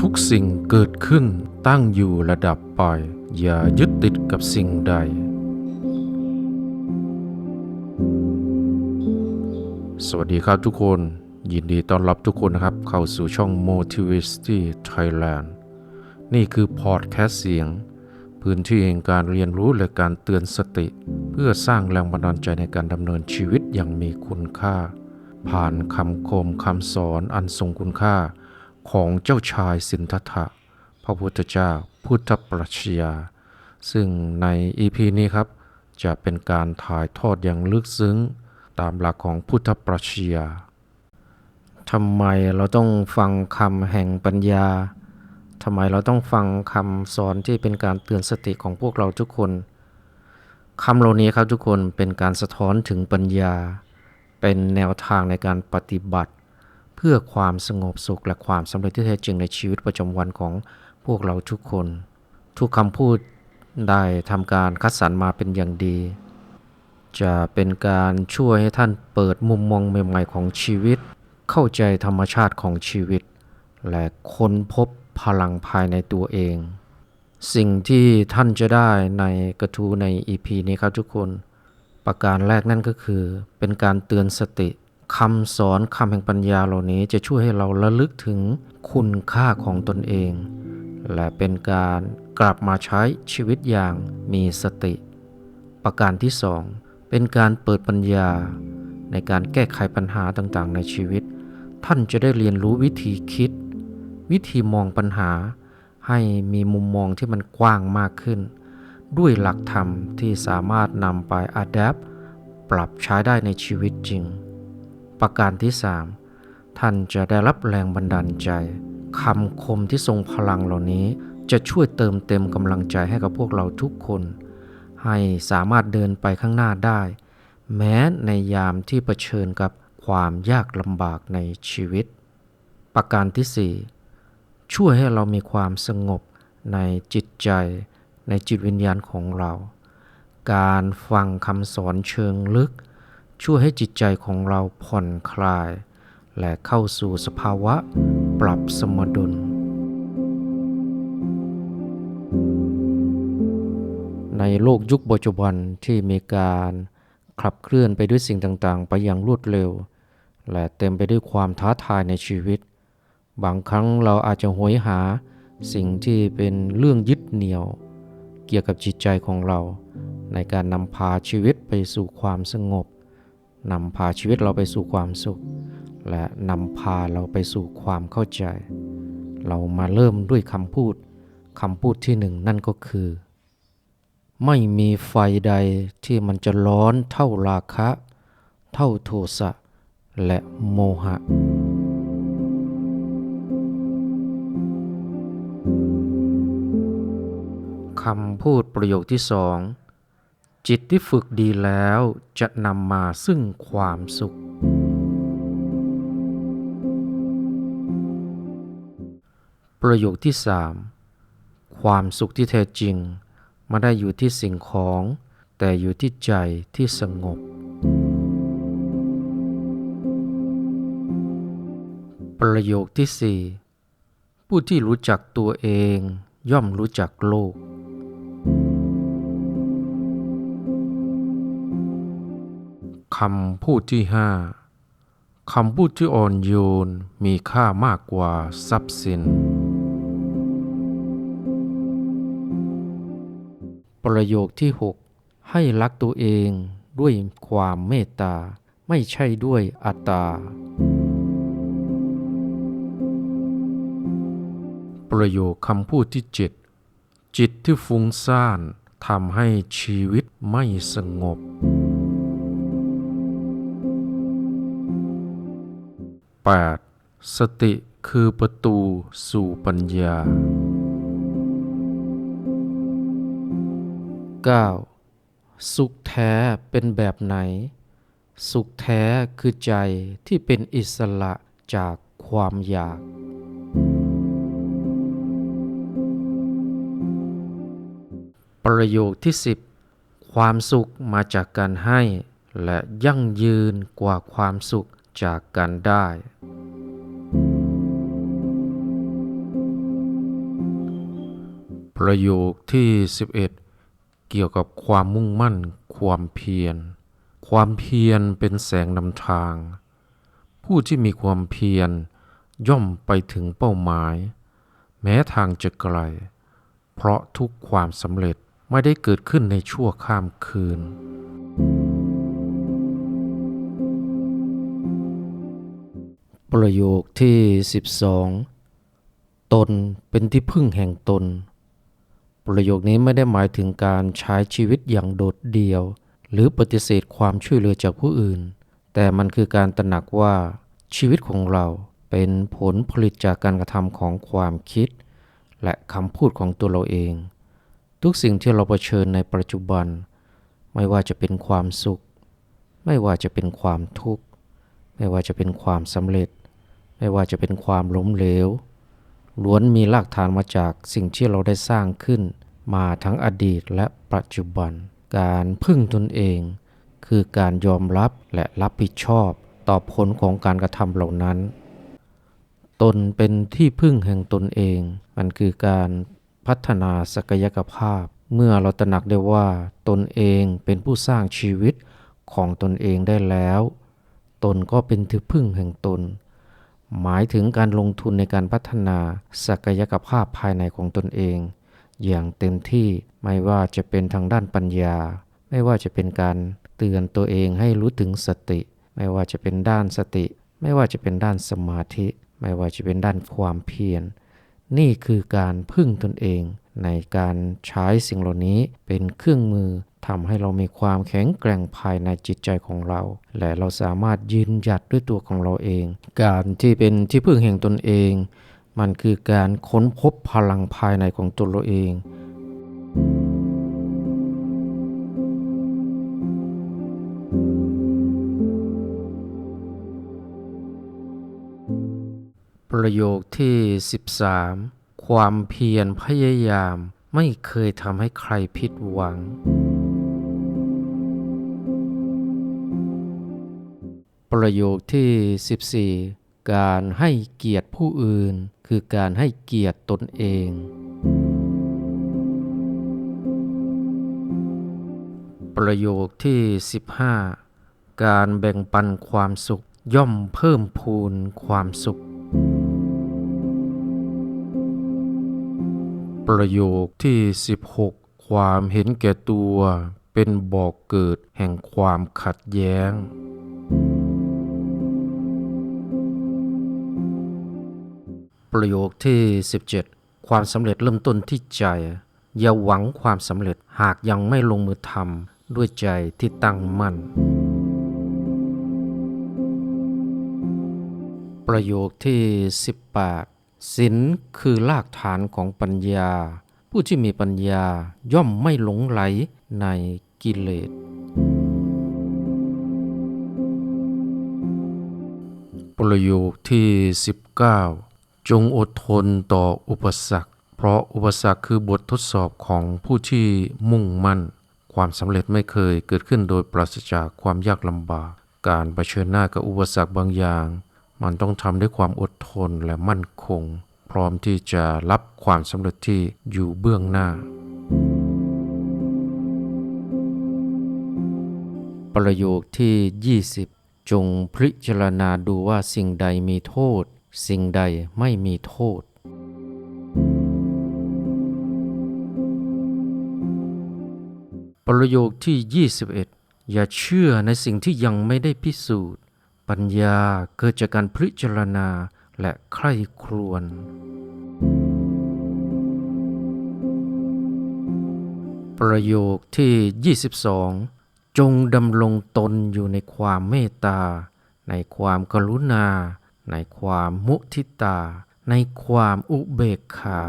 ทุกสิ่งเกิดขึ้นตั้งอยู่ระดับไปอย่ายึดติดกับสิ่งใด สวัสดีครับทุกคน ยินดีต้อนรับทุกคนนะครับ เข้าสู่ช่อง Motivity Thailand นี่คือพอดแคสต์เสียง พื้นที่แห่งการเรียนรู้และการเตือนสติ เพื่อสร้างแรงบันดาลใจในการดำเนินชีวิตอย่างมีคุณค่า ผ่านคำคมคำสอนอันทรงคุณค่า ของเจ้าชายสินธัตถะพระพุทธเจ้าพุทธปรัชญาซึ่งใน EP นี้ครับ จะเป็นการถ่ายทอดอย่างลึกซึ้ง ตามหลักของพุทธปรัชญาทำไมเราต้องฟังคำแห่งปัญญาทำไมเราต้องฟังคำสอนที่เป็นการเตือนสติของพวกเราทุกคนคำเหล่านี้ครับทุกคนเป็นการสะท้อนถึงปัญญา เป็นแนวทางในการปฏิบัติ เพื่อความสงบสุขและความสำเร็จที่แท้จริงในชีวิตประจำวันของพวกเราทุกคน ทุกคำพูดได้ทำการคัดสรรมาเป็นอย่างดี จะเป็นการช่วยให้ท่านเปิดมุมมองใหม่ๆของชีวิต เข้าใจธรรมชาติของชีวิต และค้นพบพลังภายในตัวเอง สิ่งที่ท่านจะได้ในกระทูใน EP นี้ครับทุกคน ประการแรกนั่นก็คือเป็นการเตือนสติ คำสอนคำแห่งปัญญาเหล่านี้จะช่วยให้เราระลึกถึงคุณค่าของตนเอง และเป็นการกลับมาใช้ชีวิตอย่างมีสติ ประการที่สองเป็นการเปิดปัญญา ในการแก้ไขปัญหาต่างๆ ในชีวิต ท่านจะได้เรียนรู้วิธีคิด วิธีมองปัญหา ให้มีมุมมองที่มันกว้างมากขึ้น ด้วยหลักธรรมที่สามารถนำไปอัดแอปปรับใช้ได้ในชีวิตจริง ประการที่3ท่านจะได้รับแรงบันดาลใจคำคมที่ทรงพลังเหล่านี้จะช่วยเติมเต็มกำลังใจให้กับพวกเราทุกคน ให้สามารถเดินไปข้างหน้าได้ แม้ในยามที่เผชิญกับความยากลำบากในชีวิต ประการที่ 4 ช่วยให้เรามีความสงบในจิตใจ ในจิตวิญญาณของเรา การฟังคำสอนเชิงลึก ช่วยให้จิตใจของเราผ่อนคลาย และเข้าสู่สภาวะปรับสมดุล ในโลกยุคปัจจุบันที่มีการขับเคลื่อนไปด้วยสิ่งต่างๆ ไปอย่างรวดเร็ว และเต็มไปด้วยความท้าทายในชีวิต บางครั้งเราอาจจะหวยหาสิ่งที่เป็นเรื่องยึดเหนี่ยว เกี่ยวกับจิตใจของเรา ในการนำพาชีวิตไปสู่ความสงบ นำพาชีวิตเราไปสู่ความสุข และนำพาเราไปสู่ความเข้าใจ เรามาเริ่มด้วยคำพูดคำพูดที่หนึ่งนั่นก็คือ ไม่มีไฟใดที่มันจะร้อนเท่าราคะ เท่าโทสะ และโมหะคำพูดประโยคที่สอง จิตที่ฝึกดีแล้วจะนำมาซึ่งความสุข ประโยคที่สามความสุขที่แท้จริงไม่ได้อยู่ที่สิ่งของ แต่อยู่ที่ใจที่สงบ ประโยคที่สี่ผู้ที่รู้จักตัวเองย่อมรู้จักโลก คำพูดที่ห้าคำพูดที่อ่อนโยนมีค่ามากกว่าทรัพย์สิน ประโยคที่ 6 ให้รักตัวเองด้วยความเมตตา ไม่ใช่ด้วยอัตตา ประโยคคำพูดที่ 7 จิตที่ฟุ้งซ่านทำให้ชีวิตไม่สงบ 8. สติคือประตูสู่ปัญญา 9. สุขแท้เป็นแบบไหน สุขแท้คือใจที่เป็นอิสระจากความอยาก ประโยคที่ 10 ความสุขมาจากการให้ และยั่งยืนกว่าความสุข จากกันได้ ประโยคที่ 11 เกี่ยวกับความมุ่งมั่น ความเพียร ความเพียรเป็นแสงนำทาง ผู้ที่มีความเพียรย่อมไปถึงเป้าหมาย แม้ทางจะไกล เพราะทุกความสำเร็จไม่ได้เกิดขึ้นในชั่วข้ามคืน ประโยคที่ 12 ตนเป็นที่พึ่งแห่งตน ประโยคนี้ไม่ได้หมายถึงการใช้ชีวิตอย่างโดดเดี่ยว หรือปฏิเสธความช่วยเหลือจากผู้อื่น แต่มันคือการตระหนักว่าชีวิตของเราเป็นผลผลิตจากการกระทำของความคิด และคำพูดของตัวเราเอง ทุกสิ่งที่เราเผชิญในปัจจุบัน ไม่ว่าจะเป็นความสุข ไม่ว่าจะเป็นความทุกข์ ไม่ว่าจะเป็นความสำเร็จ ไม่ว่าจะเป็นความล้มเหลว ล้วนมีรากฐานมาจากสิ่งที่เราได้สร้างขึ้น มาทั้งอดีตและปัจจุบัน การพึ่งตนเอง คือการยอมรับและรับผิดชอบต่อผลของการกระทำเหล่านั้น ตนเป็นที่พึ่งแห่งตนเอง มันคือการพัฒนาศักยภาพ เมื่อเราตระหนักได้ว่าตนเองเป็นผู้สร้างชีวิตของตนเองได้แล้ว ตนก็เป็นที่พึ่งแห่งตน หมายถึงการลงทุนในการพัฒนาศักยภาพภายในของตนเอง อย่างเต็มที่ไม่ว่าจะเป็นทางด้านปัญญา ไม่ว่าจะเป็นการเตือนตัวเองให้รู้ถึงสติ ไม่ว่าจะเป็นด้านสติ ไม่ว่าจะเป็นด้านสมาธิ ไม่ว่าจะเป็นด้านความเพียร นี่คือการพึ่งตนเองในการใช้สิ่งเหล่านี้เป็นเครื่องมือ ทำให้เรามีความแข็งแกร่งภายในจิตใจของเรา และเราสามารถยืนหยัดด้วยตัวของเราเอง การที่เป็นที่พึ่งแห่งตนเอง มันคือการค้นพบพลังภายในของตัวเราเองประโยคที่ 13 ความเพียรพยายามไม่เคยทำให้ใครผิดหวัง ประโยคที่ 14 การให้เกียรติผู้อื่น คือการให้เกียรติตนเอง ประโยคที่ 15 การแบ่งปันความสุขย่อมเพิ่มพูนความสุข ประโยคที่ 16 ความเห็นแก่ตัวเป็นบ่อกเกิดแห่งความขัดแย้ง ประโยคที่ 17 ความสำเร็จเริ่มต้นที่ใจ อย่าหวังความสำเร็จหากยังไม่ลงมือทำด้วยใจที่ตั้งมั่น ประโยคที่ 18ศีลคือรากฐานของปัญญา ผู้ที่มีปัญญาย่อมไม่หลงไหลในกิเลส ประโยคที่ 19 จงอดทนต่ออุปสรรค เพราะอุปสรรคคือบททดสอบของผู้ที่มุ่งมั่น ความสำเร็จไม่เคยเกิดขึ้นโดยปราศจากความยากลำบาก การเผชิญหน้ากับอุปสรรคบางอย่าง มันต้องทำด้วยความอดทนและมั่นคง พร้อมที่จะรับความสำเร็จที่อยู่เบื้องหน้า ประโยคที่ 20 จงพิจารณาดูว่าสิ่งใดมีโทษ สิ่งใดไม่มีโทษ ประโยคที่ 21 อย่าเชื่อในสิ่งที่ยังไม่ได้พิสูจน์ ปัญญาเกิดจากการพิจารณาและใคร่ครวญประโยคที่ 22 จงดำรงตนอยู่ในความเมตตา ในความกรุณา ในความมุทิตา ในความอุเบกขา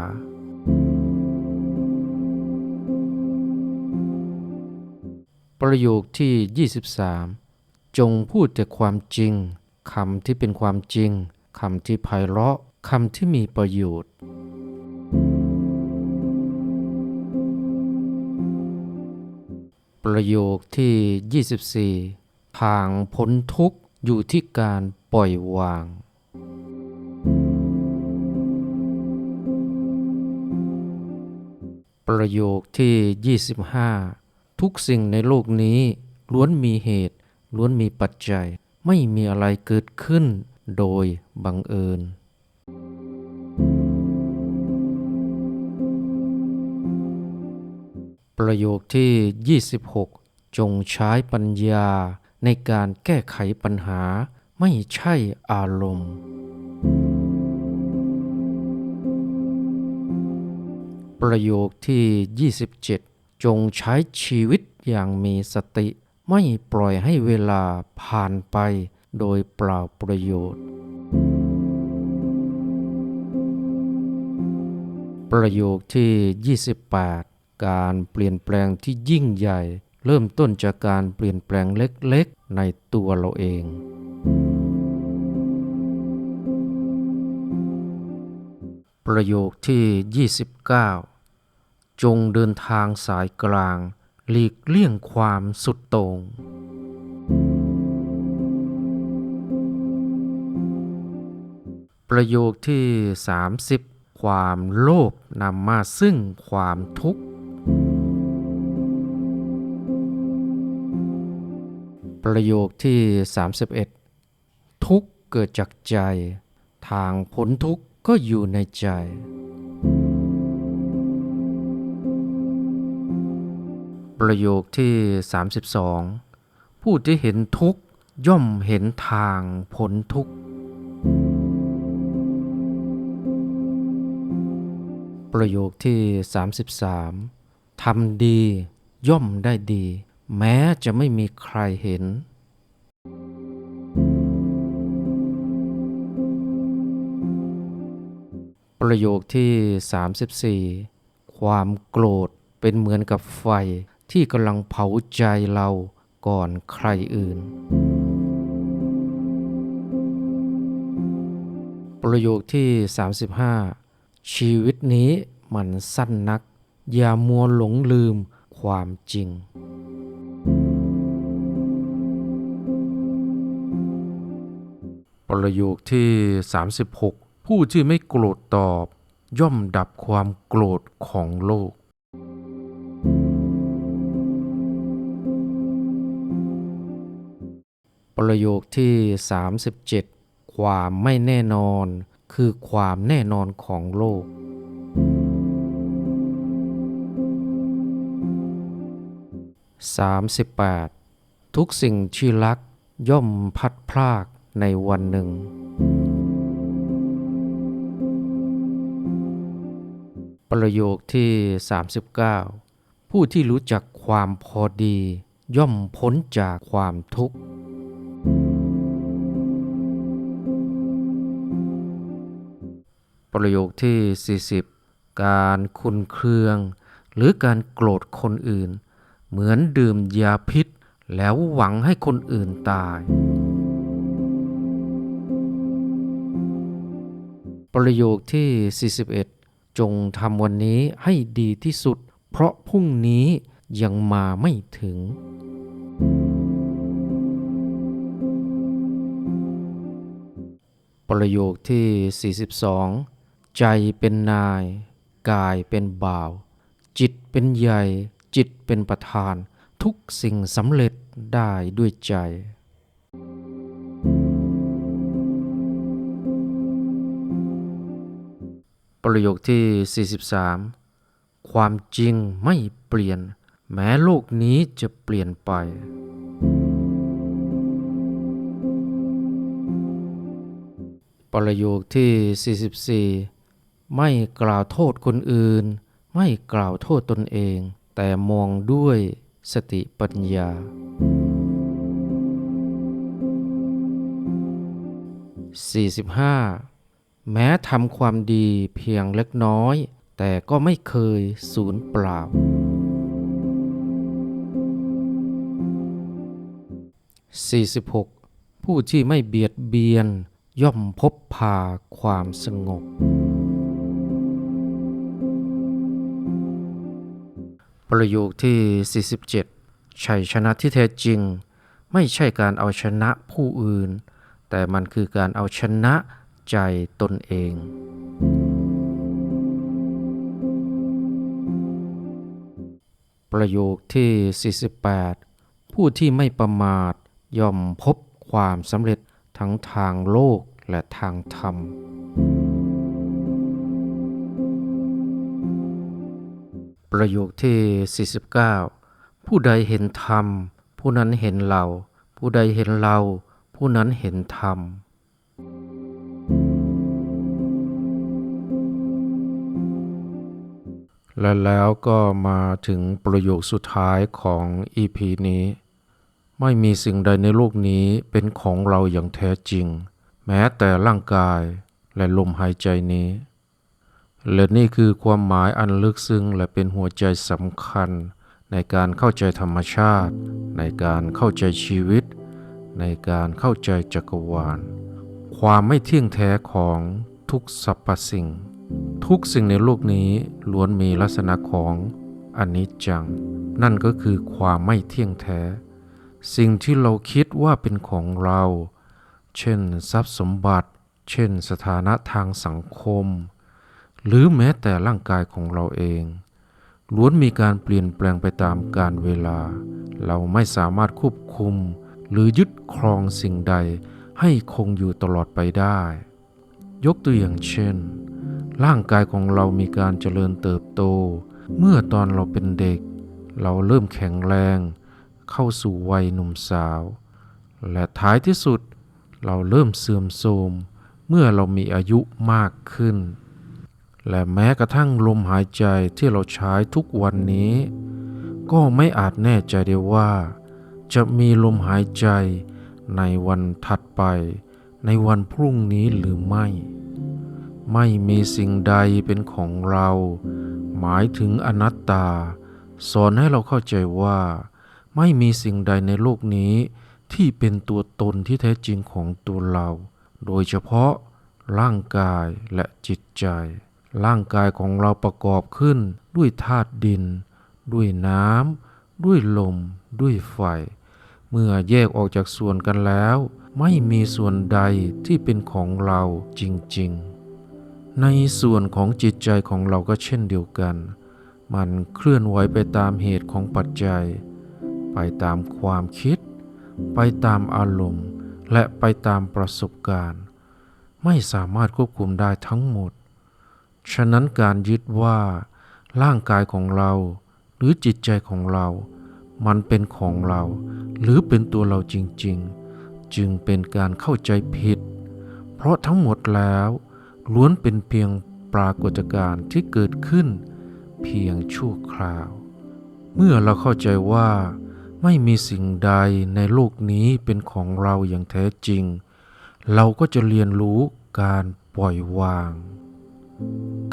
ประโยคที่ 23 จงพูดแต่ความจริงคำที่เป็นความจริงคำที่ไพเราะคำที่มีประโยชน์ ประโยคที่ 24 ทางพ้นทุกข์ อยู่ที่การปล่อยวาง ประโยคที่ 25 ทุกสิ่งในโลกนี้ล้วนมีเหตุ ล้วนมีปัจจัย ไม่มีอะไรเกิดขึ้นโดยบังเอิญ ประโยคที่ 26 จงใช้ปัญญา ในการแก้ไขปัญหาไม่ใช่อารมณ์ ประโยคที่ 27 จงใช้ชีวิตอย่างมีสติ ไม่ปล่อยให้เวลาผ่านไปโดยเปล่าประโยชน์ ประโยคที่ 28 การเปลี่ยนแปลงที่ยิ่งใหญ่ เริ่มต้นจากการเปลี่ยนแปลงเล็กๆ ในตัวเราเอง ประโยคที่ 29 จงเดินทางสายกลาง หลีกเลี่ยงความสุดโต่งประโยคที่ 30 ความโลภนำมาซึ่งความทุกข์ ประโยคที่ 31 ทุกเกิดจากใจ ทางพ้นทุกข์ก็อยู่ในใจ ประโยคที่ 32 ผู้ที่เห็นทุกข์ย่อมเห็นทางพ้นทุกข์ประโยคที่ 33ทำดีย่อมได้ดี แม้จะไม่มีใครเห็น ประโยคที่ 34 ความโกรธเป็นเหมือนกับไฟที่กำลังเผาใจเราก่อนใครอื่น ประโยคที่ 35 ชีวิตนี้มันสั้นนัก อย่ามัวหลงลืมความจริง ประโยคที่ 36 ผู้ที่ไม่โกรธตอบ ย่อมดับความโกรธของโลก ประโยคที่ 37 ความไม่แน่นอนคือความแน่นอนของโลก 38 ทุกสิ่งที่รักย่อมพัดพราก ในวันหนึ่ง ประโยคที่ 39 ผู้ที่รู้จักความพอดี ย่อมพ้นจากความทุกข์ ประโยคที่ 40 การคุนเครือง หรือการโกรธคนอื่น เหมือนดื่มยาพิษแล้วหวังให้คนอื่นตาย ประโยคที่ 41 จงทำวันนี้ให้ดีที่สุด เพราะพรุ่งนี้ยังมาไม่ถึง ประโยคที่ 42 ใจเป็นนาย กายเป็นบ่าว จิตเป็นใหญ่ จิตเป็นประธาน ทุกสิ่งสำเร็จได้ด้วยใจ ประโยคที่ 43 ความจริงไม่เปลี่ยน แม้โลกนี้จะเปลี่ยนไป ประโยคที่ 44 ไม่กล่าวโทษคนอื่น ไม่กล่าวโทษตนเอง แต่มองด้วยสติปัญญา 45 แม้ทำความดีเพียงเล็กน้อย แต่ก็ไม่เคยสูญเปล่า 46 ผู้ที่ไม่เบียดเบียน ย่อมพบพาความสงบ ประโยคที่ 47 ชัยชนะที่แท้จริง ไม่ใช่การเอาชนะผู้อื่น แต่มันคือการเอาชนะ ใจตนเอง ประโยคที่ 48 ผู้ที่ไม่ประมาทย่อมพบความสำเร็จทั้งทางโลกและทางธรรม ประโยคที่ 49 ผู้ใดเห็นธรรม ผู้นั้นเห็นเรา ผู้ใดเห็นเรา ผู้นั้นเห็นธรรม และแล้วก็มาถึงประโยคสุดท้ายของ EP นี้ ไม่มีสิ่งใดในโลกนี้เป็นของเราอย่างแท้จริง แม้แต่ร่างกายและลมหายใจนี้ และนี่คือความหมายอันลึกซึ้งและเป็นหัวใจสำคัญ ในการเข้าใจธรรมชาติ ในการเข้าใจชีวิต ในการเข้าใจจักรวาล ความไม่เที่ยงแท้ของทุกสรรพสิ่ง ทุกสิ่งในโลกนี้ล้วนมีลักษณะของอนิจจัง นั่นก็คือความไม่เที่ยงแท้ สิ่งที่เราคิดว่าเป็นของเรา เช่นทรัพย์สมบัติ เช่นสถานะทางสังคม หรือแม้แต่ร่างกายของเราเองล้วนมีการเปลี่ยนแปลงไปตามกาลเวลา เราไม่สามารถควบคุม หรือยึดครองสิ่งใดให้คงอยู่ตลอดไปได้ ยกตัวอย่างเช่น ร่างกายของเรามีการเจริญเติบโต เมื่อตอนเราเป็นเด็ก เราเริ่มแข็งแรง เข้าสู่วัยหนุ่มสาว และท้ายที่สุด เราเริ่มเสื่อมโทรมเมื่อเรามีอายุมากขึ้น และแม้กระทั่งลมหายใจที่เราใช้ทุกวันนี้ ก็ไม่อาจแน่ใจได้ว่า จะมีลมหายใจในวันถัดไป ในวันพรุ่งนี้หรือไม่ ไม่มีสิ่งใดเป็นของเรา หมายถึงอนัตตา สอนให้เราเข้าใจว่า ไม่มีสิ่งใดในโลกนี้ที่เป็นตัวตนที่แท้จริงของตัวเรา โดยเฉพาะร่างกายและจิตใจ ร่างกายของเราประกอบขึ้นด้วยธาตุดิน ด้วยน้ำ ด้วยลม ด้วยไฟ เมื่อแยกออกจากส่วนกันแล้ว ไม่มีส่วนใดที่เป็นของเราจริง ๆ ในส่วนของจิตใจของเราก็เช่นเดียวกัน มันเคลื่อนไหวไปตามเหตุของปัจจัย ไปตามความคิด ไปตามอารมณ์ และไปตามประสบการณ์ ไม่สามารถควบคุมได้ทั้งหมด ฉะนั้นการยึดว่า ร่างกายของเรา หรือจิตใจของเรา มันเป็นของเรา หรือเป็นตัวเราจริง ๆ จึงเป็นการเข้าใจผิด เพราะทั้งหมดแล้ว ล้วนเป็นเพียงปรากฏการณ์ที่เกิดขึ้น เพียงชั่วคราว เมื่อเราเข้าใจว่า ไม่มีสิ่งใดในโลกนี้เป็นของเราอย่างแท้จริง เราก็จะเรียนรู้การปล่อยวาง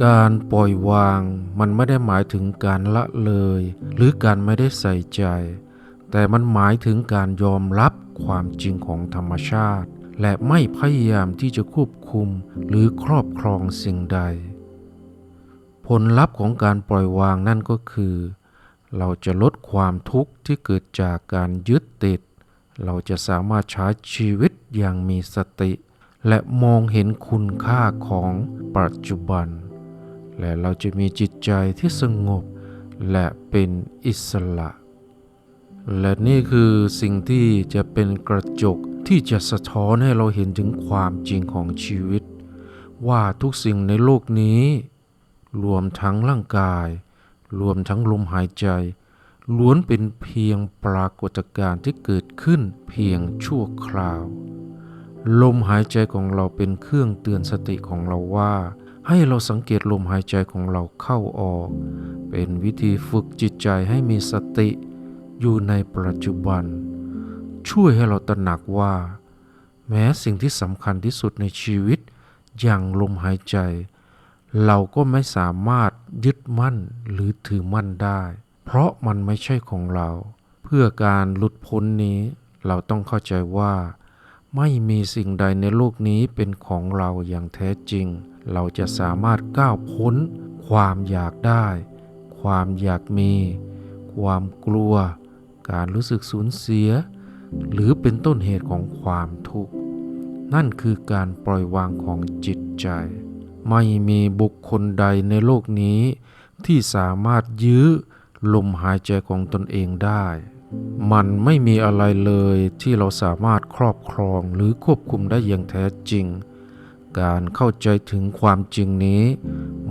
การปล่อยวางมันไม่ได้หมายถึงการละเลย หรือการไม่ได้ใส่ใจ แต่มันหมายถึงการยอมรับความจริงของธรรมชาติ และไม่พยายามที่จะควบคุมหรือครอบครองสิ่งใด ผลลัพธ์ของการปล่อยวางนั่นก็คือ เราจะลดความทุกข์ที่เกิดจากการยึดติด เราจะสามารถใช้ชีวิตอย่างมีสติ และมองเห็นคุณค่าของปัจจุบัน และเราจะมีจิตใจที่สงบและเป็นอิสระ และนี่คือสิ่งที่จะเป็นกระจกที่จะสะท้อนให้เราเห็นถึงความจริงของชีวิต ว่าทุกสิ่งในโลกนี้ รวมทั้งร่างกาย รวมทั้งลมหายใจ ล้วนเป็นเพียงปรากฏการณ์ที่เกิดขึ้นเพียงชั่วคราว ลมหายใจของเราเป็นเครื่องเตือนสติของเราว่า ให้เราสังเกตลมหายใจของเราเข้าออก เป็นวิธีฝึกจิตใจให้มีสติ อยู่ในปัจจุบัน ช่วยให้เราตระหนักว่า แม้สิ่งที่สำคัญที่สุดในชีวิต อย่างลมหายใจ เราก็ไม่สามารถยึดมั่นหรือถือมั่นได้ เพราะมันไม่ใช่ของเรา เพื่อการหลุดพ้นนี้เราต้องเข้าใจว่า ไม่มีสิ่งใดในโลกนี้เป็นของเราอย่างแท้จริง เราจะสามารถก้าวพ้น ความอยากได้ ความอยากมี ความกลัว การรู้สึกสูญเสีย หรือเป็นต้นเหตุของความทุกข์ นั่นคือการปล่อยวางของจิตใจ ไม่มีบุคคลใดในโลกนี้ ที่สามารถยื้อลมหายใจของตนเองได้ มันไม่มีอะไรเลยที่เราสามารถครอบครองหรือควบคุมได้อย่างแท้จริง การเข้าใจถึงความจริงนี้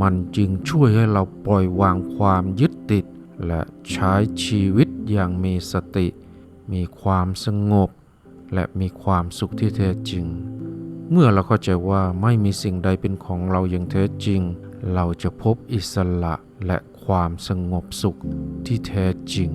มันจึงช่วยให้เราปล่อยวางความยึดติดและใช้ชีวิต อย่างมีสติ มีความสงบ และมีความสุขที่แท้จริง เมื่อเราเข้าใจว่าไม่มีสิ่งใดเป็นของเราอย่างแท้จริง เราจะพบอิสระและความสงบสุขที่แท้จริง